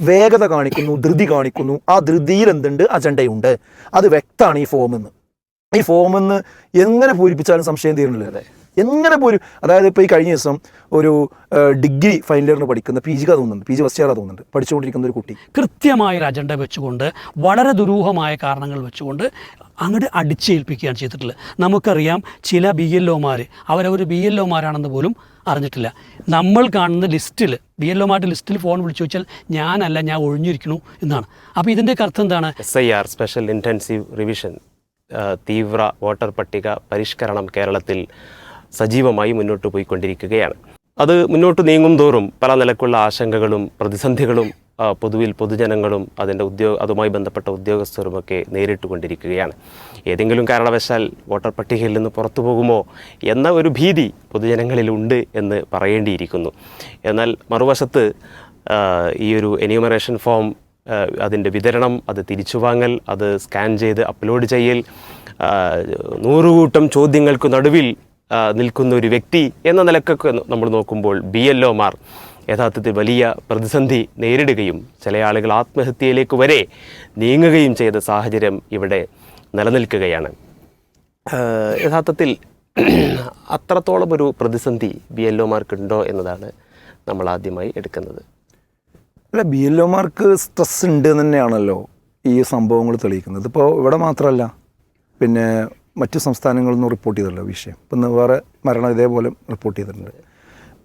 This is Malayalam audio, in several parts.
വേഗത കാണിക്കുന്നു ധൃതി കാണിക്കുന്നു. ആ ധൃതിയിൽ എന്തുണ്ട്? അജണ്ടയുണ്ട്. അത് വ്യക്തമാണ് ഈ ഫോമെന്ന് ഈ ഫോമെന്ന് എങ്ങനെ പൂരിപ്പിച്ചാലും സംശയം തീരുന്നില്ല. എങ്ങനെ പോലും അതായത് ഇപ്പോൾ ഈ കഴിഞ്ഞ ദിവസം ഒരു ഡിഗ്രി ഫൈനൽ ഇയറിന് പഠിക്കുന്ന പി ജിക്കാ തോന്നുന്നുണ്ട്. പി ജി ഫസ്റ്റ് ഇയർ തോന്നുന്നുണ്ട്. പഠിച്ചുകൊണ്ടിരിക്കുന്ന ഒരു കുട്ടി. കൃത്യമായ ഒരു അജണ്ട വെച്ചുകൊണ്ട് വളരെ ദുരൂഹമായ കാരണങ്ങൾ വെച്ചുകൊണ്ട് അങ്ങോട്ട് അടിച്ചേൽപ്പിക്കുകയാണ് ചെയ്തിട്ടുള്ളത്. നമുക്കറിയാം ചില ബി എൽ ഒമാർ അവരവർ ബി എൽ ഒമാരാണെന്ന് പോലും അറിഞ്ഞിട്ടില്ല. നമ്മൾ കാണുന്ന ലിസ്റ്റിൽ ബി എൽ മാർട്ട് ലിസ്റ്റിൽ ഫോൺ വിളിച്ചു വെച്ചാൽ ഞാനല്ല ഞാൻ ഒഴിഞ്ഞിരിക്കുന്നു എന്നാണ്. അപ്പോൾ ഇതിന്റെ അർത്ഥം എന്താണ്? S I R special intensive revision തീവ്ര വോട്ടർ പട്ടിക പരിഷ്കരണം കേരളത്തിൽ സജീവമായി മുന്നോട്ട് പോയിക്കൊണ്ടിരിക്കുകയാണ്. അത് മുന്നോട്ട് നീങ്ങും തോറും പല നിലക്കുള്ള ആശങ്കകളും പ്രതിസന്ധികളും പൊതുവിൽ പൊതുജനങ്ങളും അതിന്റെ ഉദ്യോഗ അതുമായി ബന്ധപ്പെട്ട ഉദ്യോഗസ്ഥരുമൊക്കെ നേരിട്ട് കൊണ്ടിരിക്കുകയാണ് ഏതെങ്കിലും കാരണവശാൽ വോട്ടർ പട്ടികയിൽ നിന്ന് പുറത്തു പോകുമോ എന്ന ഒരു ഭീതി പൊതുജനങ്ങളിലുണ്ട് എന്ന് പറയേണ്ടിയിരിക്കുന്നു. എന്നാൽ മറുവശത്ത് ഈ ഒരു എന്യൂമറേഷൻ ഫോം അതിന്റെ വിതരണം അത് തിരിച്ചു വാങ്ങൽ അത് സ്കാൻ ചെയ്ത് അപ്ലോഡ് ചെയ്യൽ നൂറുകൂട്ടം ചോദ്യങ്ങൾക്ക് നടുവിൽ നിൽക്കുന്ന ഒരു വ്യക്തി എന്ന നിലക്കൊക്കെ നമ്മൾ നോക്കുമ്പോൾ ബി എൽ ഒമാർ യഥാർത്ഥത്തിൽ വലിയ പ്രതിസന്ധി നേരിടുകയും ചില ആളുകൾ ആത്മഹത്യയിലേക്ക് വരെ നീങ്ങുകയും ചെയ്ത സാഹചര്യം ഇവിടെ നിലനിൽക്കുകയാണ്. യഥാർത്ഥത്തിൽ അത്രത്തോളം ഒരു പ്രതിസന്ധി ബി എൽ ഒമാർക്കുണ്ടോ എന്നതാണ് നമ്മൾ ആദ്യമായി എടുക്കുന്നത്. അല്ല ബി എൽ ഒമാർക്ക് സ്ട്രെസ് ഉണ്ട് തന്നെയാണല്ലോ ഈ സംഭവങ്ങൾ തെളിയിക്കുന്നത്. ഇപ്പോൾ ഇവിടെ മാത്രമല്ല പിന്നെ മറ്റു സംസ്ഥാനങ്ങളിൽ നിന്നും റിപ്പോർട്ട് ചെയ്തിട്ടുള്ള വിഷയം. ഇപ്പം വേറെ മരണം ഇതേപോലെ റിപ്പോർട്ട് ചെയ്തിട്ടുണ്ട്.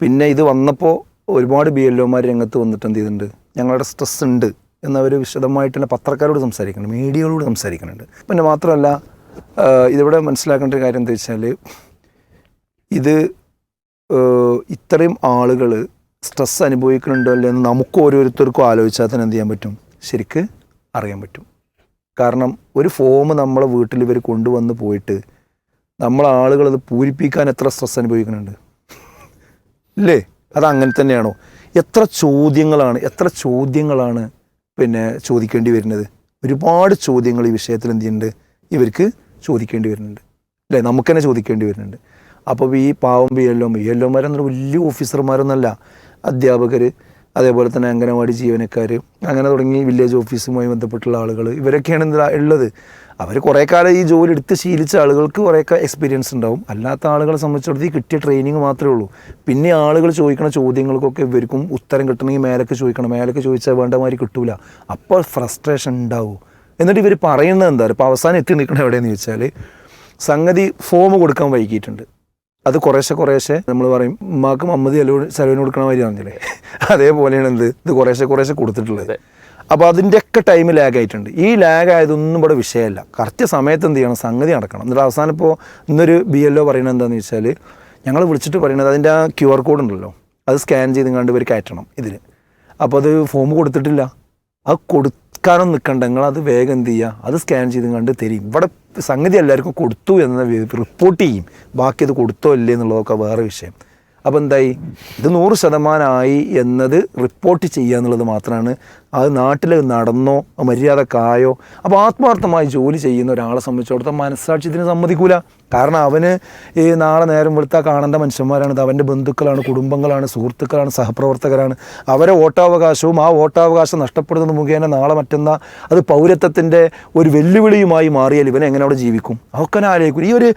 പിന്നെ ഇത് വന്നപ്പോൾ ഒരുപാട് ബി എൽ രംഗത്ത് വന്നിട്ട് എന്ത് ചെയ്തിട്ടുണ്ട്? ഞങ്ങളുടെ സ്ട്രെസ് ഉണ്ട് എന്നവർ വിശദമായിട്ട് തന്നെ പത്രക്കാരോട് സംസാരിക്കുന്നുണ്ട് മീഡിയകളോട് സംസാരിക്കുന്നുണ്ട്. പിന്നെ മാത്രമല്ല ഇതിവിടെ മനസ്സിലാക്കേണ്ട ഒരു കാര്യം എന്താ വെച്ചാൽ ഇത് ഇത്രയും ആളുകൾ സ്ട്രെസ് അനുഭവിക്കുന്നുണ്ടോ അല്ലേ എന്ന് നമുക്ക് ഓരോരുത്തർക്കും ആലോചിച്ചാൽ തന്നെ എന്ത് ചെയ്യാൻ പറ്റും? ശരിക്ക് അറിയാൻ പറ്റും. കാരണം ഒരു ഫോം നമ്മളെ വീട്ടിൽ ഇവർ കൊണ്ടുവന്ന് പോയിട്ട് നമ്മളെ ആളുകളത് പൂരിപ്പിക്കാൻ എത്ര സ്ട്രെസ് അനുഭവിക്കുന്നുണ്ട്? ഇല്ലേ? അത് അങ്ങനെ തന്നെയാണോ? എത്ര ചോദ്യങ്ങളാണ് എത്ര ചോദ്യങ്ങളാണ് പിന്നെ ചോദിക്കേണ്ടി വരുന്നത്? ഒരുപാട് ചോദ്യങ്ങൾ ഈ വിഷയത്തിൽ എന്ത് ചെയ്യുന്നുണ്ട്? ഇവർക്ക് ചോദിക്കേണ്ടി വരുന്നുണ്ട്. അല്ലേ? നമുക്ക് തന്നെ ചോദിക്കേണ്ടി വരുന്നുണ്ട്. അപ്പോൾ ഈ പാവം ബി എല്ലോ ബി പറഞ്ഞാൽ വലിയ ഓഫീസർമാരൊന്നല്ല അധ്യാപകർ അതേപോലെ തന്നെ അംഗനവാടി ജീവനക്കാർ അങ്ങനെ തുടങ്ങി വില്ലേജ് ഓഫീസുമായി ബന്ധപ്പെട്ടുള്ള ആളുകൾ ഇവരൊക്കെയാണ് ഉള്ളത്. അവർ കുറേ കാലം ഈ ജോലി എടുത്ത് ശീലിച്ച ആളുകൾക്ക് കുറേയൊക്കെ എക്സ്പീരിയൻസ് ഉണ്ടാവും. അല്ലാത്ത ആളുകളെ സംബന്ധിച്ചിടത്തോളം ഈ കിട്ടിയ ട്രെയിനിങ് മാത്രമേ ഉള്ളൂ. പിന്നെ ആളുകൾ ചോദിക്കുന്ന ചോദ്യങ്ങൾക്കൊക്കെ ഇവർക്കും ഉത്തരം കിട്ടണമെങ്കിൽ മേലൊക്കെ ചോദിക്കണം. മേലൊക്കെ ചോദിച്ചാൽ വേണ്ട മാതിരി കിട്ടൂല. അപ്പോൾ ഫ്രസ്ട്രേഷൻ ഉണ്ടാവും. എന്നിട്ട് ഇവർ പറയുന്നത് എന്താ? ഇപ്പോൾ അവസാനം എത്തി നിൽക്കണം എവിടെയെന്ന് ചോദിച്ചാൽ സംഗതി ഫോം കൊടുക്കാൻ വൈകിയിട്ടുണ്ട്. അത് കുറേശ്ശെ കുറേശ്ശെ നമ്മൾ പറയും ഉമ്മാക്ക് മമ്മതി അലോ സലോന് കൊടുക്കണ മാതിരി പറഞ്ഞില്ലേ? അതേപോലെയാണ് എന്ത്? ഇത് കുറേശ്ശെ കുറേശ്ശെ കൊടുത്തിട്ടുള്ളത്. അപ്പോൾ അതിന്റെയൊക്കെ ടൈം ലാഗ് ആയിട്ടുണ്ട് ഈ ലാഗ് ആയതൊന്നും ഇവിടെ വിഷയമല്ല കറക്റ്റ് സമയത്ത് എന്ത് ചെയ്യണം? സംഗതി നടക്കണം. എന്നിട്ട് അവസാനം ഇപ്പോൾ ഇന്നൊരു ബി എൽ ഒ പറയുന്നത് എന്താണെന്ന് വെച്ചാൽ ഞങ്ങൾ വിളിച്ചിട്ട് പറയുന്നത് അതിന്റെ ആ ക്യു ആർ കോഡ് ഉണ്ടല്ലോ. അത് സ്കാൻ ചെയ്ത് കണ്ട് ഇവർ കയറ്റണം ഇതിൽ അപ്പോൾ അത് ഫോം കൊടുത്തിട്ടില്ല. അത് കൊടുക്കാനൊന്നും നിൽക്കണ്ട നിങ്ങൾ അത് വേഗം എന്ത് ചെയ്യുക അത് സ്കാൻ ചെയ്ത് കണ്ട് തരും. ഇവിടെ സംഗതി എല്ലാവർക്കും കൊടുത്തു എന്ന റിപ്പോർട്ട് ചെയ്യും. ബാക്കി അത് കൊടുത്തോ ഇല്ലേ എന്നുള്ളതൊക്കെ വേറെ വിഷയം. അപ്പോൾ എന്തായി? ഇത് നൂറ് ശതമാനമായി എന്നത് റിപ്പോർട്ട് ചെയ്യുക എന്നുള്ളത് മാത്രമാണ് അത് നാട്ടിൽ നടന്നോ മര്യാദക്കായോ അപ്പോൾ ആത്മാർത്ഥമായി ജോലി ചെയ്യുന്ന ഒരാളെ സംബന്ധിച്ചിടത്തോളം മനസ്സാക്ഷി ഇതിന് സമ്മതിക്കൂല. കാരണം അവന് ഈ നാളെ നേരം വെളുത്താൽ കാണേണ്ട മനുഷ്യന്മാരാണ് ഇത്. അവന്റെ ബന്ധുക്കളാണ് കുടുംബങ്ങളാണ് സുഹൃത്തുക്കളാണ് സഹപ്രവർത്തകരാണ്. അവരെ വോട്ടാവകാശവും ആ വോട്ടാവകാശം നഷ്ടപ്പെടുന്നത് മുഖേന നാളെ മറ്റന്നാ അത് പൗരത്വത്തിന്റെ ഒരു വെല്ലുവിളിയുമായി മാറിയാൽ ഇവൻ എങ്ങനെ അവിടെ ജീവിക്കും? അതൊക്കെ ആലോചിക്കും. ഈ ഒരു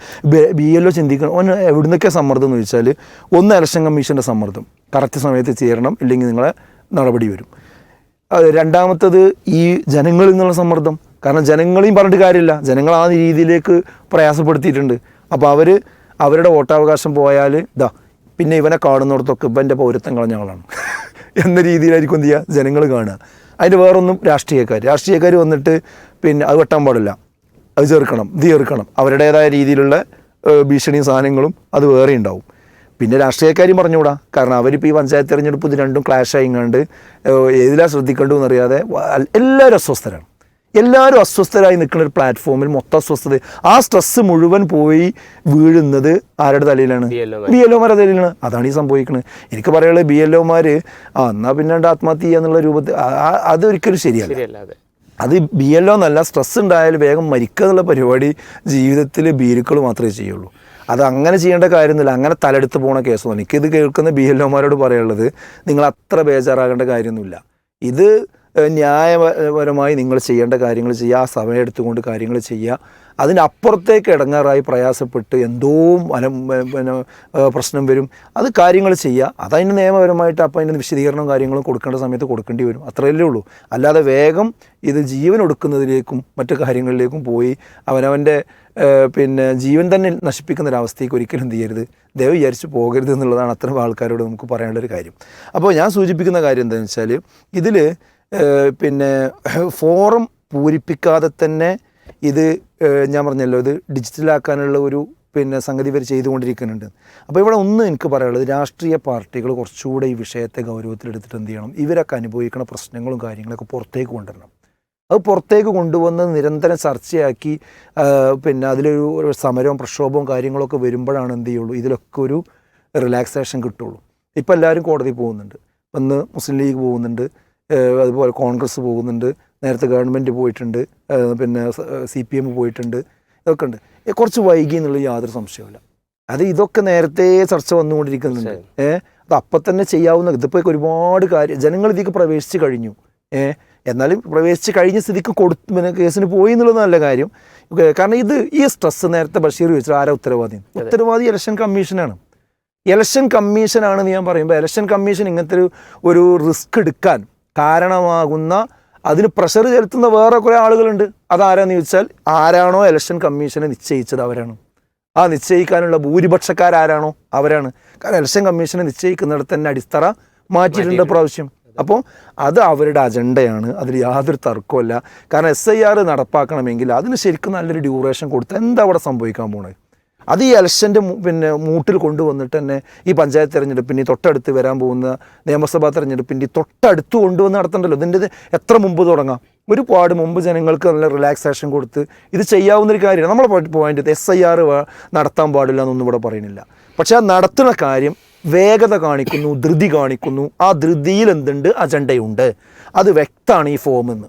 ബി എൽ ഒ ചിന്തിക്കണം ഒന്ന് എവിടുന്നൊക്കെ സമ്മർദ്ദം എന്ന് ചോദിച്ചാൽ ഒന്ന് ഇലക്ഷൻ കമ്മീഷന്റെ സമ്മർദ്ദം. കറക്റ്റ് സമയത്ത് ചേരണം ഇല്ലെങ്കിൽ നിങ്ങളെ നടപടി വരും. രണ്ടാമത്തത് ഈ ജനങ്ങളിൽ നിന്നുള്ള സമ്മർദ്ദം. കാരണം ജനങ്ങളെയും പറഞ്ഞിട്ട് കാര്യമില്ല. ജനങ്ങൾ ആ രീതിയിലേക്ക് പ്രയാസപ്പെടുത്തിയിട്ടുണ്ട്. അപ്പോൾ അവർ അവരുടെ വോട്ടവകാശം പോയാൽ ഇതാ പിന്നെ ഇവനെ കാണുന്നിടത്തൊക്കെ ഇപ്പം എന്റെ പൗരത്വം കളഞ്ഞവളാണ് എന്ന രീതിയിലായിരിക്കും എന്ത് ചെയ്യുക ജനങ്ങൾ കാണുക. അതിന്റെ വേറൊന്നും രാഷ്ട്രീയക്കാർ രാഷ്ട്രീയക്കാർ വന്നിട്ട് പിന്നെ അത് വെട്ടാൻ പാടില്ല. അത് ചേർക്കണം ഇത് ചേർക്കണം അവരുടേതായ രീതിയിലുള്ള ഭീഷണിയും സാധനങ്ങളും അത് വേറെ ഉണ്ടാവും പിന്നെ രാഷ്ട്രീയക്കാരും പറഞ്ഞുകൂടാ. കാരണം അവരിപ്പോൾ ഈ പഞ്ചായത്ത് തിരഞ്ഞെടുപ്പ് ഇത് രണ്ടും ക്ലാഷ് ആയിങ്ങാണ്ട് ഏതിലാ ശ്രദ്ധിക്കേണ്ടു എന്നറിയാതെ എല്ലാവരും അസ്വസ്ഥരാണ്. എല്ലാവരും അസ്വസ്ഥരായി നിൽക്കുന്ന ഒരു പ്ലാറ്റ്ഫോമിൽ മൊത്തം അസ്വസ്ഥത. ആ സ്ട്രെസ്സ് മുഴുവൻ പോയി വീഴുന്നത് ആരുടെ തലയിലാണ്? B L ഒമാരുടെ തലയിലാണ്. അതാണ് ഈ സംഭവിക്കുന്നത് എനിക്ക് പറയുള്ളത് ബി എൽ ഒമാർ ആ എന്നാൽ പിന്നെ ആത്മഹത്യ ചെയ്യുക എന്നുള്ള രൂപത്തിൽ അതൊരിക്കലും ശരിയല്ല. അത്. ബി എൽ ഒ എന്നല്ല സ്ട്രെസ് ഉണ്ടായാൽ വേഗം മരിക്കുക എന്നുള്ള പരിപാടി ജീവിതത്തിൽ ബീരുക്കൾ മാത്രമേ ചെയ്യുള്ളൂ. അത് അങ്ങനെ ചെയ്യേണ്ട കാര്യമൊന്നുമില്ല. അങ്ങനെ തലെടുത്ത് പോണ കേസൊന്നും എനിക്കിത് കേൾക്കുന്ന ബി എൽ ഒമാരോട് പറയാനുള്ളത് നിങ്ങൾ അത്ര ബേജാറാകേണ്ട കാര്യമൊന്നുമില്ല. ഇത് ന്യായപരമായി നിങ്ങൾ ചെയ്യേണ്ട കാര്യങ്ങൾ ചെയ്യുക ആ സമയം എടുത്തുകൊണ്ട് കാര്യങ്ങൾ ചെയ്യുക. അതിനപ്പുറത്തേക്ക് ഇടങ്ങാറായി പ്രയാസപ്പെട്ട് എന്തോ മനം പ്രശ്നം വരും. അത് കാര്യങ്ങൾ ചെയ്യുക. അതതിന് നിയമപരമായിട്ട് അപ്പം അതിന്റെ വിശദീകരണവും കാര്യങ്ങളും കൊടുക്കേണ്ട സമയത്ത് കൊടുക്കേണ്ടി വരും. അത്രയല്ലേ ഉള്ളൂ. അല്ലാതെ വേഗം ഇത് ജീവൻ ഒടുക്കുന്നതിലേക്കും മറ്റു കാര്യങ്ങളിലേക്കും പോയി അവനവന്റെ പിന്നെ ജീവൻ തന്നെ നശിപ്പിക്കുന്ന ഒരവസ്ഥയ്ക്ക് ഒരിക്കലും എന്ത് ചെയ്യരുത്. ദയവ് വിചാരിച്ച് പോകരുത് എന്നുള്ളതാണ് അത്തരം ആൾക്കാരോട് നമുക്ക് പറയാനുള്ള ഒരു കാര്യം. അപ്പോൾ ഞാൻ സൂചിപ്പിക്കുന്ന കാര്യം എന്താണെന്ന് വെച്ചാൽ ഇതിൽ പിന്നെ ഫോറം പൂരിപ്പിക്കാതെ തന്നെ ഇത് ഞാൻ പറഞ്ഞല്ലോ ഇത് ഡിജിറ്റലാക്കാനുള്ള ഒരു പിന്നെ സംഗതി ഇവർ ചെയ്തുകൊണ്ടിരിക്കുന്നുണ്ട്. അപ്പോൾ ഇവിടെ ഒന്ന് എനിക്ക് പറയാനുള്ളത് രാഷ്ട്രീയ പാർട്ടികൾ കുറച്ചുകൂടെ ഈ വിഷയത്തെ ഗൗരവത്തിൽ എടുത്തിട്ട് എന്ത് ചെയ്യണം? ഇവരൊക്കെ അനുഭവിക്കുന്ന പ്രശ്നങ്ങളും കാര്യങ്ങളൊക്കെ പുറത്തേക്ക് കൊണ്ടുവരണം. അത് പുറത്തേക്ക് കൊണ്ടുവന്ന് നിരന്തരം ചർച്ചയാക്കി പിന്നെ അതിലൊരു സമരവും പ്രക്ഷോഭവും കാര്യങ്ങളൊക്കെ വരുമ്പോഴാണ് എന്ത് ചെയ്യുള്ളൂ? ഇതിലൊക്കെ ഒരു റിലാക്സേഷൻ കിട്ടുള്ളൂ. ഇപ്പോൾ എല്ലാവരും കോടതി പോകുന്നുണ്ട്. ഒന്ന് മുസ്ലിം ലീഗ് പോകുന്നുണ്ട്. അതുപോലെ കോൺഗ്രസ് പോകുന്നുണ്ട് നേരത്തെ ഗവൺമെന്റ് പോയിട്ടുണ്ട് പിന്നെ സി പി എം പോയിട്ടുണ്ട് ഇതൊക്കെ ഉണ്ട്. കുറച്ച് വൈകി എന്നുള്ള യാതൊരു സംശയമില്ല അത് ഇതൊക്കെ നേരത്തെ ചർച്ച വന്നുകൊണ്ടിരിക്കുന്നുണ്ട്. ഏഹ് അത് അപ്പം തന്നെ ചെയ്യാവുന്ന ഇതിപ്പോൾ ഒരുപാട് കാര്യം ജനങ്ങൾ ഇതിലേക്ക് പ്രവേശിച്ച് കഴിഞ്ഞു. ഏഹ് എന്നാലും പ്രവേശിച്ച് കഴിഞ്ഞ സ്ഥിതിക്ക് കൊടുത്ത് പിന്നെ കേസിന് പോയി എന്നുള്ളത് നല്ല കാര്യം. കാരണം ഇത് ഈ സ്ട്രെസ് നേരത്തെ ബഷീർ ചോദിച്ചത് ആരാ ഉത്തരവാദി? ഉത്തരവാദി ഇലക്ഷൻ കമ്മീഷനാണ്. ഇലക്ഷൻ കമ്മീഷനാണെന്ന് ഞാൻ പറയുമ്പോൾ ഇലക്ഷൻ കമ്മീഷൻ ഇങ്ങനത്തെ ഒരു ഒരു റിസ്ക് എടുക്കാൻ കാരണമാകുന്ന അതിന് പ്രഷർ ചെലുത്തുന്ന വേറെ കുറേ ആളുകളുണ്ട്. അതാരാന്ന് ചോദിച്ചാൽ ആരാണോ ഇലക്ഷൻ കമ്മീഷനെ നിശ്ചയിച്ചത് അവരാണ്. ആ നിശ്ചയിക്കാനുള്ള ഭൂരിപക്ഷക്കാരാരാണോ അവരാണ്. കാരണം ഇലക്ഷൻ കമ്മീഷനെ നിശ്ചയിക്കുന്നിടത്ത് തന്നെ അടിത്തറ മാറ്റിയിട്ടുണ്ട് പ്രാവശ്യം. അപ്പോൾ അത് അവരുടെ അജണ്ടയാണ് അതിൽ യാതൊരു തർക്കമല്ല കാരണം എസ് ഐ ആർ നടപ്പാക്കണമെങ്കിൽ അതിന് ശരിക്കും നല്ലൊരു ഡ്യൂറേഷൻ കൊടുത്ത് എന്താ അവിടെ സംഭവിക്കാൻ പോണത് അത് ഈ ഇലക്ഷന്റെ പിന്നെ മൂട്ടിൽ കൊണ്ടുവന്നിട്ട് തന്നെ ഈ പഞ്ചായത്ത് തെരഞ്ഞെടുപ്പിന്റെ തൊട്ടടുത്ത് വരാൻ പോകുന്ന നിയമസഭാ തെരഞ്ഞെടുപ്പിന്റെ തൊട്ടടുത്ത് കൊണ്ടുവന്ന് നടത്തണ്ടല്ലോ. ഇതിന്റെ ഇത് എത്ര മുമ്പ് തുടങ്ങാം? ഒരുപാട് മുമ്പ് ജനങ്ങൾക്ക് നല്ല റിലാക്സേഷൻ കൊടുത്ത് ഇത് ചെയ്യാവുന്നൊരു കാര്യമാണ് നമ്മളെ പോയിന്റ് എസ് ഐ ആർ നടത്താൻ പാടില്ല എന്നൊന്നും ഇവിടെ പറയുന്നില്ല. പക്ഷേ ആ നടത്തുന്ന കാര്യം വേഗത കാണിക്കുന്നു ധൃതി കാണിക്കുന്നു. ആ ധൃതിയിൽ എന്തുണ്ട്? അജണ്ടയുണ്ട്. അത് വ്യക്തമാണ് ഈ ഫോമെന്ന്.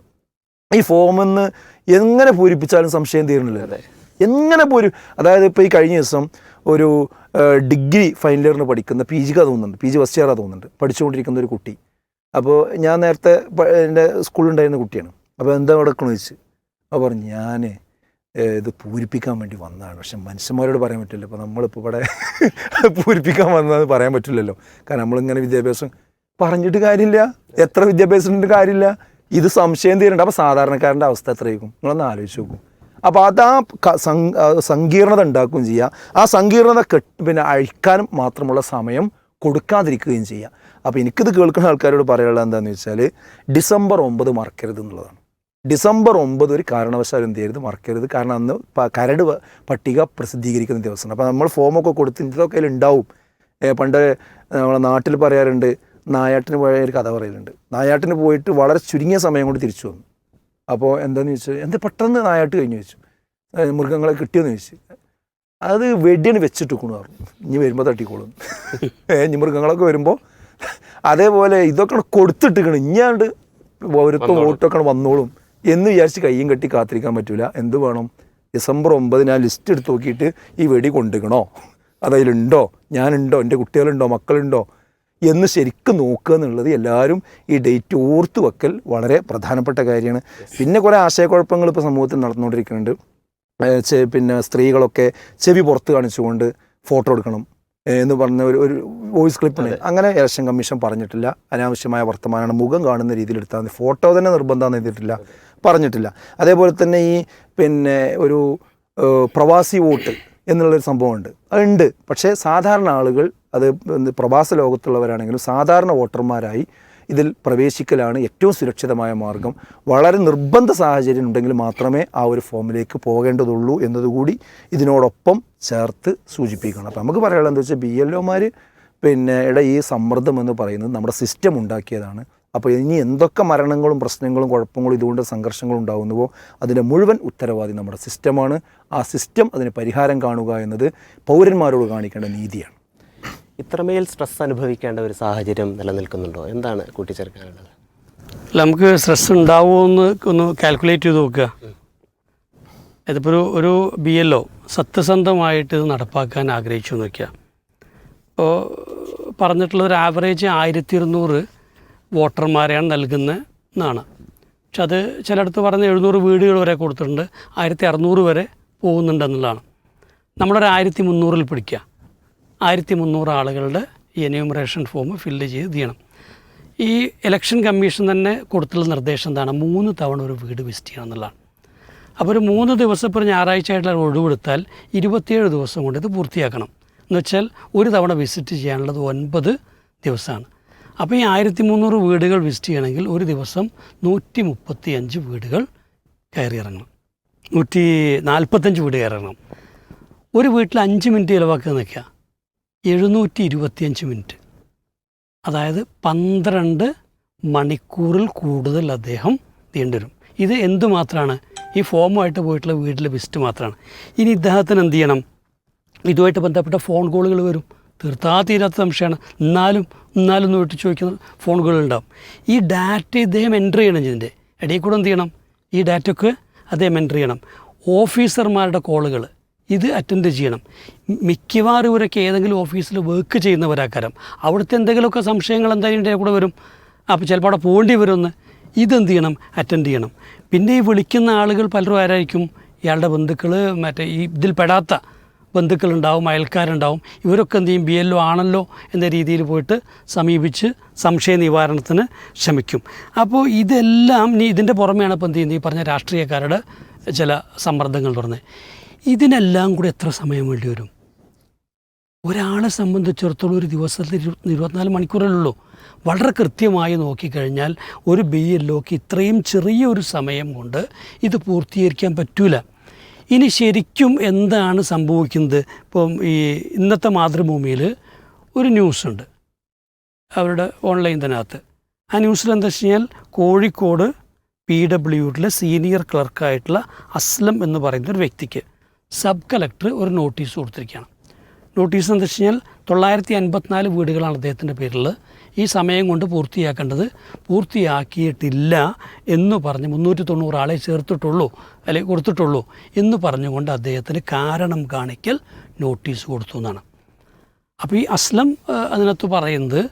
ഈ ഫോമെന്ന് എങ്ങനെ പൂരിപ്പിച്ചാലും സംശയം തീർന്നില്ല എങ്ങനെ പോരും? അതായത് ഇപ്പോൾ ഈ കഴിഞ്ഞ ദിവസം ഒരു ഡിഗ്രി ഫൈനൽ ഇയറിന് പഠിക്കുന്ന പി ജിക്ക് തോന്നുന്നുണ്ട്. പി ജി ഫസ്റ്റ് ഇയറാണ് തോന്നുന്നുണ്ട്. പഠിച്ചുകൊണ്ടിരിക്കുന്ന ഒരു കുട്ടി. അപ്പോൾ ഞാൻ നേരത്തെ എന്റെ സ്കൂളിലുണ്ടായിരുന്ന കുട്ടിയാണ്. അപ്പോൾ എന്താ നടക്കണമെന്ന് ചോദിച്ചു? അപ്പോൾ പറഞ്ഞു ഞാൻ ഇത് പൂരിപ്പിക്കാൻ വേണ്ടി വന്നതാണ്. പക്ഷെ മനുഷ്യന്മാരോട് പറയാൻ പറ്റില്ല അപ്പോൾ നമ്മളിപ്പോൾ ഇവിടെ പൂരിപ്പിക്കാൻ വന്നതെന്ന് പറയാൻ പറ്റില്ലല്ലോ. കാരണം നമ്മളിങ്ങനെ വിദ്യാഭ്യാസം പറഞ്ഞിട്ട് കാര്യമില്ല. എത്ര വിദ്യാഭ്യാസം കാര്യമില്ല. ഇത് സംശയം തീരണ്ട. അപ്പോൾ സാധാരണക്കാരന്റെ അവസ്ഥ എത്രയായിരിക്കും? നിങ്ങളൊന്ന് ആലോചിച്ച് നോക്കും. അപ്പോൾ അത് ആ സങ്കീർണത ഉണ്ടാക്കുകയും ചെയ്യുക ആ സങ്കീർണത കെട്ട് പിന്നെ അഴിക്കാനും മാത്രമുള്ള സമയം കൊടുക്കാതിരിക്കുകയും ചെയ്യുക അപ്പോൾ എനിക്കിത് കേൾക്കുന്ന ആൾക്കാരോട് പറയാനുള്ളത് എന്താണെന്ന് വെച്ചാൽ ഡിസംബർ ഒമ്പത് മറക്കരുത് എന്നുള്ളതാണ്. ഡിസംബർ ഒമ്പത് ഒരു കാരണവശാലും എന്ത് ചെയ്യരുത് മറക്കരുത്. കാരണം അന്ന് കരട് പട്ടിക പ്രസിദ്ധീകരിക്കുന്ന ദിവസമാണ്. അപ്പോൾ നമ്മൾ ഫോമൊക്കെ കൊടുത്ത് അതിൽ ഉണ്ടാവും. പണ്ട് നമ്മളെ നാട്ടിൽ പറയാറുണ്ട് നായാട്ടിന് പോയ ഒരു കഥ പറയലുണ്ട്. നായാട്ടിന് പോയിട്ട് വളരെ ചുരുങ്ങിയ സമയം കൊണ്ട് തിരിച്ചു വന്നു. അപ്പോൾ എന്താന്ന് ചോദിച്ചാൽ എന്താ പെട്ടെന്ന് നായാട്ട് കഴിഞ്ഞു ചോദിച്ചു. ഏ, മൃഗങ്ങളെ കിട്ടിയെന്ന് ചോദിച്ചു. അത് വെടിയാണ് വെച്ചിട്ടിക്കണു പറഞ്ഞു. ഇനി വരുമ്പോൾ തട്ടിക്കോളും. ഇനി മൃഗങ്ങളൊക്കെ വരുമ്പോൾ അതേപോലെ ഇതൊക്കെ കൊടുത്തിട്ടിക്കണം ഇഞ്ഞാണ്ട് ഓരോ ഓട്ടൊക്കെ വന്നോളും എന്ന് വിചാരിച്ച് കയ്യും കെട്ടി കാത്തിരിക്കാൻ പറ്റൂല. എന്ത് വേണം? ഡിസംബർ ഒമ്പതിന് ആ ലിസ്റ്റ് എടുത്ത് നോക്കിയിട്ട് ഈ വെടി കൊണ്ടുക്കണോ അതതിലുണ്ടോ ഞാനുണ്ടോ? എന്റെ കുട്ടികളുണ്ടോ? മക്കളുണ്ടോ? എന്ന് ശരിക്കും നോക്കുക എന്നുള്ളത് എല്ലാവരും ഈ ഡേറ്റ് ഓർത്ത് വെക്കൽ വളരെ പ്രധാനപ്പെട്ട കാര്യമാണ്. പിന്നെ കുറേ ആശയക്കുഴപ്പങ്ങൾ ഇപ്പോൾ സമൂഹത്തിൽ നടന്നുകൊണ്ടിരിക്കുന്നുണ്ട്. പിന്നെ സ്ത്രീകളൊക്കെ ചെവി പുറത്ത് കാണിച്ചുകൊണ്ട് ഫോട്ടോ എടുക്കണം എന്ന് പറഞ്ഞ ഒരു ഒരു വോയിസ് ക്ലിപ്പ് അങ്ങനെ ഇലക്ഷൻ കമ്മീഷൻ പറഞ്ഞിട്ടില്ല. അനാവശ്യമായ വർത്തമാനമാണ് മുഖം കാണുന്ന രീതിയിൽ എടുത്താൽ മതി. ഫോട്ടോ തന്നെ നിർബന്ധമാണെന്ന് എഴുതിയിട്ടില്ല പറഞ്ഞിട്ടില്ല. അതേപോലെ തന്നെ ഈ പിന്നെ ഒരു പ്രവാസി വോട്ട് എന്നുള്ളൊരു സംഭവമുണ്ട്. അതുണ്ട്. പക്ഷേ സാധാരണ ആളുകൾ അത് പ്രവാസ ലോകത്തുള്ളവരാണെങ്കിലും സാധാരണ വോട്ടർമാരായി ഇതിൽ പ്രവേശിക്കലാണ് ഏറ്റവും സുരക്ഷിതമായ മാർഗം. വളരെ നിർബന്ധ സാഹചര്യം ഉണ്ടെങ്കിൽ മാത്രമേ ആ ഒരു ഫോമിലേക്ക് പോകേണ്ടതുള്ളൂ എന്നതുകൂടി ഇതിനോടൊപ്പം ചേർത്ത് സൂചിപ്പിക്കണം. അപ്പോൾ നമുക്ക് പറയാനുള്ളത് എന്താ വെച്ചാൽ ബി എൽ ഒമാർ പിന്നെ ഇട ഈ സമ്മർദ്ദം എന്ന് പറയുന്നത് നമ്മുടെ സിസ്റ്റം ഉണ്ടാക്കിയതാണ്. അപ്പോൾ ഇനി എന്തൊക്കെ മരണങ്ങളും പ്രശ്നങ്ങളും കുഴപ്പങ്ങളും ഇതുകൊണ്ട് സംഘർഷങ്ങളും ഉണ്ടാകുന്നുവോ അതിന്റെ മുഴുവൻ ഉത്തരവാദി നമ്മുടെ സിസ്റ്റമാണ്. ആ സിസ്റ്റം അതിന് പരിഹാരം കാണുക എന്നത് പൗരന്മാരോട് കാണിക്കേണ്ട നീതിയാണ്. ഇത്രമേൽ സ്ട്രെസ് അനുഭവിക്കേണ്ട ഒരു സാഹചര്യം നിലനിൽക്കുന്നുണ്ടോ? എന്താണ് കൂട്ടിച്ചേർക്കാനുള്ളത്? അല്ല നമുക്ക് സ്ട്രെസ് ഉണ്ടാവുമോ എന്ന് ഒന്ന് കാൽക്കുലേറ്റ് ചെയ്ത് നോക്കുക. ഇതിപ്പോൾ ഒരു ഒരു ബി എൽ ഒ സത്യസന്ധമായിട്ട് ഇത് നടപ്പാക്കാൻ ആഗ്രഹിച്ചു എന്ന് വയ്ക്കുക അപ്പോൾ പറഞ്ഞിട്ടുള്ള ഒരു ആവറേജ് ആയിരത്തി ഇരുന്നൂറ് വോട്ടർമാരെയാണ് നൽകുന്നത് എന്നാണ്. പക്ഷെ അത് ചിലയിടത്ത് പറഞ്ഞ എഴുന്നൂറ് വീടുകൾ വരെ കൊടുത്തിട്ടുണ്ട്. ആയിരത്തി അറുന്നൂറ് വരെ പോകുന്നുണ്ടെന്നുള്ളതാണ്. നമ്മളൊരു ആയിരത്തി മുന്നൂറിൽ പിടിക്കുക. ആയിരത്തി മുന്നൂറ് ആളുകളുടെ ഈ എന്യൂമറേഷൻ ഫോം ഫില്ല് ചെയ്ത് ചെയ്യണം ഈ ഇലക്ഷൻ കമ്മീഷൻ തന്നെ കൊടുത്തുള്ള നിർദ്ദേശം എന്താണ്? മൂന്ന് തവണ ഒരു വീട് വിസിറ്റ് ചെയ്യണം എന്നുള്ളതാണ്. അപ്പോൾ ഒരു മൂന്ന് ദിവസം ഇപ്പോൾ ഞായറാഴ്ച ആയിട്ടുള്ള ഒഴിവെടുത്താൽ ഇരുപത്തിയേഴ് ദിവസം കൊണ്ട് ഇത് പൂർത്തിയാക്കണം. എന്ന് വെച്ചാൽ ഒരു തവണ വിസിറ്റ് ചെയ്യാനുള്ളത് ഒൻപത് ദിവസമാണ്. അപ്പോൾ ഈ ആയിരത്തി മുന്നൂറ് വീടുകൾ വിസിറ്റ് ചെയ്യണമെങ്കിൽ ഒരു ദിവസം നൂറ്റി മുപ്പത്തി അഞ്ച് വീടുകൾ കയറി ഇറങ്ങണം. നൂറ്റി നാൽപ്പത്തഞ്ച് വീട് കയറി ഇറങ്ങണം. ഒരു വീട്ടിൽ അഞ്ച് മിനിറ്റ് ചിലവാക്കുക നിൽക്കുക എഴുന്നൂറ്റി ഇരുപത്തിയഞ്ച് മിനിറ്റ്. അതായത് പന്ത്രണ്ട് മണിക്കൂറിൽ കൂടുതൽ അദ്ദേഹം നീണ്ടുവരും. ഇത് എന്തുമാത്രമാണ്? ഈ ഫോമുമായിട്ട് പോയിട്ടുള്ള വീട്ടിലെ വിസിറ്റ് മാത്രമാണ്. ഇനി ഇദ്ദേഹത്തിന് എന്ത് ചെയ്യണം? ഇതുമായിട്ട് ബന്ധപ്പെട്ട ഫോൺ കോളുകൾ വരും. തീർത്താ തീരാത്ത സംശയമാണ്. എന്നാലും എന്നാലും എന്ന് വീട്ടിൽ ചോദിക്കുന്ന ഫോൺ കോളുകളുണ്ടാവും ഈ ഡാറ്റ ഇദ്ദേഹം എന്റർ ചെയ്യണം ഇതിന്റെ. ഇടയിൽ കൂടെ എന്ത് ചെയ്യണം? ഈ ഡാറ്റയ്ക്ക് അദ്ദേഹം എന്റർ ചെയ്യണം. ഓഫീസർമാരുടെ കോളുകൾ. ഇത് അറ്റൻഡ് ചെയ്യണം. മിക്കവാറും ഇവരൊക്കെ ഏതെങ്കിലും ഓഫീസിൽ വർക്ക് ചെയ്യുന്നവരാക്കാരം അവിടുത്തെ എന്തെങ്കിലുമൊക്കെ സംശയങ്ങൾ എന്തായാലും എന്റെ കൂടെ വരും. അപ്പോൾ ചിലപ്പോൾ അവിടെ പോകേണ്ടി വരുമെന്ന്. ഇതെന്ത് ചെയ്യണം? അറ്റൻഡ് ചെയ്യണം. പിന്നെ ഈ വിളിക്കുന്ന ആളുകൾ പലരും ആരായിരിക്കും? ഇയാളുടെ ബന്ധുക്കൾ മറ്റേ ഈ ഇതിൽ പെടാത്ത ബന്ധുക്കളുണ്ടാവും അയൽക്കാരുണ്ടാവും. ഇവരൊക്കെ എന്ത് ചെയ്യും? ബി എല്ലോ ആണല്ലോ എന്ന രീതിയിൽ പോയിട്ട് സമീപിച്ച് സംശയ നിവാരണത്തിന് ശ്രമിക്കും. അപ്പോൾ ഇതെല്ലാം നീ ഇതിന്റെ പുറമെയാണ് ഇപ്പോൾ എന്ത് ചെയ്യുന്നത്? ഈ പറഞ്ഞ രാഷ്ട്രീയക്കാരുടെ ചില സമ്മർദ്ദങ്ങൾ പറഞ്ഞത് ഇതിനെല്ലാം കൂടി എത്ര സമയം വേണ്ടി വരും? ഒരാളെ സംബന്ധിച്ചിടത്തോളം ഒരു ദിവസത്തിൽ ഇരു ഇരുപത്തിനാല് മണിക്കൂറല്ലേ വളരെ കൃത്യമായി നോക്കിക്കഴിഞ്ഞാൽ ഒരു ബി എൽ ഒക്ക് ഇത്രയും ചെറിയ ഒരു സമയം കൊണ്ട് ഇത് പൂർത്തീകരിക്കാൻ പറ്റൂല. ഇനി ശരിക്കും എന്താണ് സംഭവിക്കുന്നത്? ഇപ്പം ഈ ഇന്നത്തെ മാതൃഭൂമിയിൽ ഒരു ന്യൂസ് ഉണ്ട് അവരുടെ ഓൺലൈൻ തനകത്ത് ആ ന്യൂസിൽ എന്താ വെച്ച് കഴിഞ്ഞാൽ കോഴിക്കോട് പി ഡബ്ല്യുഡിലെ സീനിയർ ക്ലർക്കായിട്ടുള്ള അസ്ലം എന്ന് പറയുന്ന ഒരു വ്യക്തിക്ക് സബ് കളക്ടർ ഒരു നോട്ടീസ് കൊടുത്തിരിക്കുകയാണ്. നോട്ടീസ് എന്ന് വെച്ച് കഴിഞ്ഞാൽ തൊള്ളായിരത്തി അൻപത്തിനാല് വീടുകളാണ് അദ്ദേഹത്തിന്റെ പേരിൽ ഈ സമയം കൊണ്ട് പൂർത്തിയാക്കേണ്ടത്. പൂർത്തിയാക്കിയിട്ടില്ല എന്ന് പറഞ്ഞ് മുന്നൂറ്റി തൊണ്ണൂറ് ആളെ ചേർത്തിട്ടുള്ളൂ അല്ലെങ്കിൽ കൊടുത്തിട്ടുള്ളൂ എന്ന് പറഞ്ഞുകൊണ്ട് അദ്ദേഹത്തിന് കാരണം കാണിക്കൽ നോട്ടീസ് കൊടുത്തു എന്നാണ്. അപ്പോൾ ഈ അസ്ലം അതിനകത്ത് പറയുന്നത്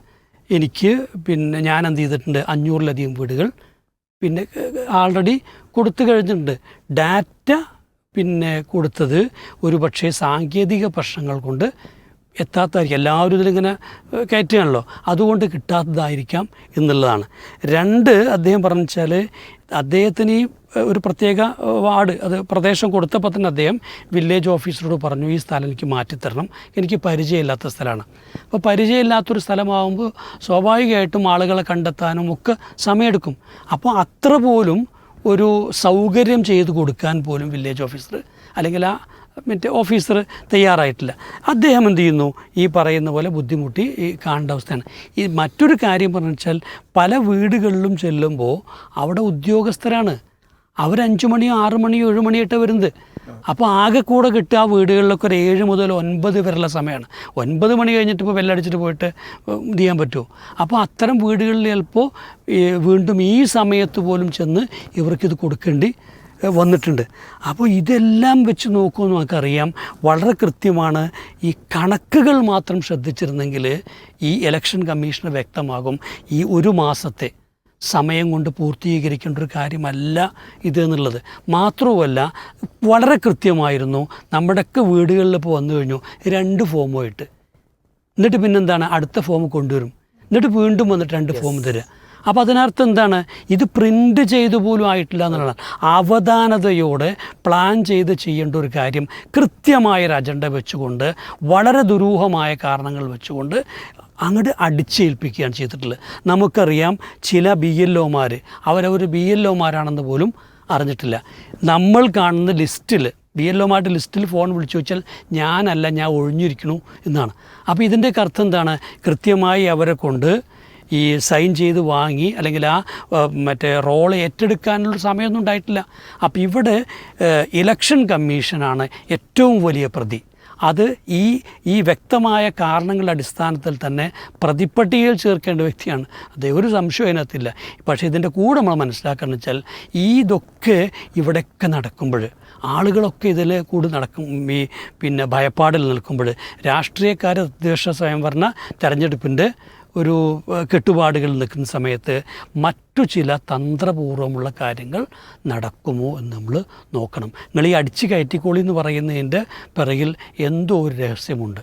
എനിക്ക് പിന്നെ ഞാൻ എന്ത് ചെയ്തിട്ടുണ്ട് അഞ്ഞൂറിലധികം വീടുകൾ പിന്നെ ആൾറെഡി കൊടുത്തു കഴിഞ്ഞിട്ടുണ്ട്. ഡാറ്റ പിന്നെ കൊടുത്തത് ഒരു പക്ഷേ സാങ്കേതിക പ്രശ്നങ്ങൾ കൊണ്ട് എത്താത്തതായിരിക്കും എല്ലാവരും ഇതിലിങ്ങനെ കയറ്റുകയാണല്ലോ. അതുകൊണ്ട് കിട്ടാത്തതായിരിക്കാം എന്നുള്ളതാണ്. രണ്ട് അദ്ദേഹം പറഞ്ഞു വെച്ചാൽ അദ്ദേഹത്തിന് ഈ ഒരു പ്രത്യേക വാർഡ് അത് പ്രദേശം കൊടുത്തപ്പോൾ തന്നെ അദ്ദേഹം വില്ലേജ് ഓഫീസറോട് പറഞ്ഞു ഈ സ്ഥലം എനിക്ക് മാറ്റിത്തരണം. എനിക്ക് പരിചയമില്ലാത്ത സ്ഥലമാണ്. അപ്പോൾ പരിചയമില്ലാത്തൊരു സ്ഥലമാകുമ്പോൾ സ്വാഭാവികമായിട്ടും ആളുകളെ കണ്ടെത്താനും ഒക്കെ സമയമെടുക്കും. അപ്പോൾ അത്ര പോലും ഒരു സൗകര്യം ചെയ്ത് കൊടുക്കാൻ പോലും വില്ലേജ് ഓഫീസർ അല്ലെങ്കിൽ ആ മറ്റേ ഓഫീസർ തയ്യാറായിട്ടില്ല. അദ്ദേഹം എന്ത് ചെയ്യുന്നു? ഈ പറയുന്ന പോലെ ബുദ്ധിമുട്ടി ഈ കാണേണ്ട അവസ്ഥയാണ്. ഈ മറ്റൊരു കാര്യം പറഞ്ഞു വെച്ചാൽ പല വീടുകളിലും ചെല്ലുമ്പോൾ അവിടെ ഉദ്യോഗസ്ഥരാണ്. അവർ ആറു മണിയോ ആറു മണിയോ ഏഴ് മണിയായിട്ട് വരുന്നത്. അപ്പോൾ ആകെ കൂടെ കിട്ടുക ആ വീടുകളിലൊക്കെ ഒരു ഏഴ് മുതൽ ഒൻപത് വരെയുള്ള സമയമാണ്. ഒൻപത് മണി കഴിഞ്ഞിട്ട് ഇപ്പോൾ വെല്ലടിച്ചിട്ട് പോയിട്ട് ഇത് ചെയ്യാൻ പറ്റുമോ? അപ്പോൾ അത്തരം വീടുകളിൽ ചിലപ്പോൾ വീണ്ടും ഈ സമയത്ത് പോലും ചെന്ന് ഇവർക്കിത് കൊടുക്കേണ്ടി വന്നിട്ടുണ്ട്. അപ്പോൾ ഇതെല്ലാം വെച്ച് നോക്കുമെന്ന് നമുക്കറിയാം. വളരെ കൃത്യമാണ്. ഈ കണക്കുകൾ മാത്രം ശ്രദ്ധിച്ചിരുന്നെങ്കിൽ ഈ ഇലക്ഷൻ കമ്മീഷന് വ്യക്തമാകും. ഈ ഒരു മാസത്തെ സമയം കൊണ്ട് പൂർത്തീകരിക്കേണ്ട ഒരു കാര്യമല്ല ഇത് എന്നുള്ളത്. മാത്രവുമല്ല വളരെ കൃത്യമായിരുന്നു നമ്മുടെയൊക്കെ വീടുകളിൽ ഇപ്പോൾ വന്നു കഴിഞ്ഞു രണ്ട് ഫോമുമായിട്ട് എന്നിട്ട് പിന്നെന്താണ്? അടുത്ത ഫോം കൊണ്ടുവരും. എന്നിട്ട് വീണ്ടും വന്നിട്ട് രണ്ട് ഫോം തരിക അപ്പോൾ അതിനർത്ഥം എന്താണ്? ഇത് പ്രിന്റ് ചെയ്തു പോലും ആയിട്ടില്ല എന്നുള്ളതാണ്. അവധാനതയോടെ പ്ലാൻ ചെയ്ത് ചെയ്യേണ്ട ഒരു കാര്യം കൃത്യമായൊരു അജണ്ട വെച്ചുകൊണ്ട് വളരെ ദുരൂഹമായ കാരണങ്ങൾ വെച്ചുകൊണ്ട് അങ്ങോട്ട് അടിച്ചേൽപ്പിക്കുകയാണ് ചെയ്തിട്ടുള്ളത്. നമുക്കറിയാം ചില ബി എൽ ഒമാർ അവരവർ ബി എൽ ഒമാരാണെന്ന് പോലും അറിഞ്ഞിട്ടില്ല. നമ്മൾ കാണുന്ന ലിസ്റ്റിൽ ബി എൽ ഒമാരുടെ ലിസ്റ്റിൽ ഫോൺ വിളിച്ചു വെച്ചാൽ ഞാനല്ല ഞാൻ ഒഴിഞ്ഞിരിക്കണു എന്നാണ്. അപ്പോൾ ഇതിന്റെയൊക്കെ അർത്ഥം എന്താണ്? കൃത്യമായി അവരെ കൊണ്ട് ഈ സൈൻ ചെയ്ത് വാങ്ങി അല്ലെങ്കിൽ ആ, മറ്റേ റോൾ ഏറ്റെടുക്കാനുള്ള സമയമൊന്നും ഉണ്ടായിട്ടില്ല. അപ്പോൾ ഇവിടെ ഇലക്ഷൻ കമ്മീഷനാണ് ഏറ്റവും വലിയ പ്രതി. അത് ഈ ഈ വ്യക്തമായ കാരണങ്ങളുടെ അടിസ്ഥാനത്തിൽ തന്നെ പ്രതിപ്പട്ടികയിൽ ചേർക്കേണ്ട വ്യക്തിയാണ്. അത് ഒരു സംശയം അതിനകത്തില്ല. പക്ഷേ ഇതിന്റെ കൂടെ നമ്മൾ മനസ്സിലാക്കുകയെന്ന് വെച്ചാൽ ഈ ഇതൊക്കെ ഇവിടെയൊക്കെ നടക്കുമ്പോൾ ആളുകളൊക്കെ ഇതിൽ കൂടി നടക്കും. ഈ പിന്നെ ഭയപ്പാടിൽ നിൽക്കുമ്പോൾ രാഷ്ട്രീയക്കാർ തദ്ദേശ സ്വയംഭരണ തെരഞ്ഞെടുപ്പിന്റെ ഒരു കെട്ടുപാടുകൾ നിൽക്കുന്ന സമയത്ത് മറ്റു ചില തന്ത്രപൂർവമുള്ള കാര്യങ്ങൾ നടക്കുമോ എന്ന് നമ്മൾ നോക്കണം. നിങ്ങൾ ഈ അടിച്ചു കയറ്റിക്കോളി എന്ന് പറയുന്നതിന്റെ പിറകിൽ എന്തോ ഒരു രഹസ്യമുണ്ട്.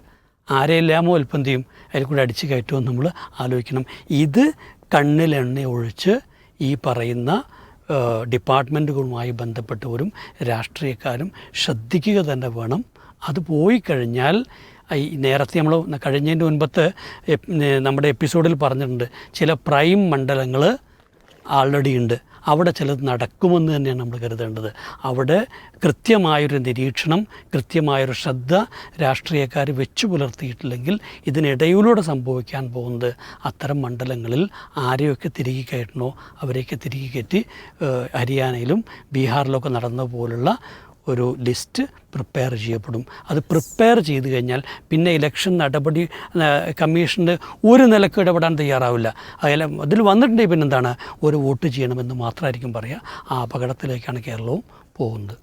ആരെല്ലാമോ അല്പം ചെയ്യും? അതിൽ കൂടെ അടിച്ചു കയറ്റുമെന്ന് നമ്മൾ ആലോചിക്കണം. ഇത് കണ്ണിലെണ്ണ ഒഴിച്ച് ഈ പറയുന്ന ഡിപ്പാർട്ട്മെന്റുകളുമായി ബന്ധപ്പെട്ടവരും രാഷ്ട്രീയക്കാരും ശ്രദ്ധിക്കുക തന്നെ വേണം. അത് പോയി കഴിഞ്ഞാൽ ഈ നേരത്തെ നമ്മൾ കഴിഞ്ഞതിന്റെ മുൻപത്തെ നമ്മുടെ എപ്പിസോഡിൽ പറഞ്ഞിട്ടുണ്ട്. ചില പ്രൈം മണ്ഡലങ്ങൾ ആൾറെഡി ഉണ്ട്. അവിടെ ചിലത് നടക്കുമെന്ന് തന്നെയാണ് നമ്മൾ കരുതേണ്ടത്. അവിടെ കൃത്യമായൊരു നിരീക്ഷണം കൃത്യമായൊരു ശ്രദ്ധ രാഷ്ട്രീയക്കാർ വെച്ചു പുലർത്തിയിട്ടില്ലെങ്കിൽ ഇതിനിടയിലൂടെ സംഭവിക്കാൻ പോകുന്നത് അത്തരം മണ്ഡലങ്ങളിൽ ആരെയൊക്കെ തിരികെ കയറ്റണോ അവരെയൊക്കെ തിരികെ കയറ്റി ഹരിയാനയിലും ബീഹാറിലൊക്കെ നടന്ന പോലുള്ള ഒരു ലിസ്റ്റ് പ്രിപ്പയർ ചെയ്യപ്പെടും. അത് പ്രിപ്പയർ ചെയ്ത് കഴിഞ്ഞാൽ പിന്നെ ഇലക്ഷൻ നടപടി കമ്മീഷന് ഒരു നിലയ്ക്ക് ഇടപെടാൻ തയ്യാറാവില്ല. അതിൽ അതിൽ വന്നിട്ടുണ്ടെങ്കിൽ പിന്നെന്താണ്? ഒരു വോട്ട് ചെയ്യണമെന്ന് മാത്രമായിരിക്കും പറയുക. ആ അപകടത്തിലേക്കാണ് കേരളവും പോകുന്നത്.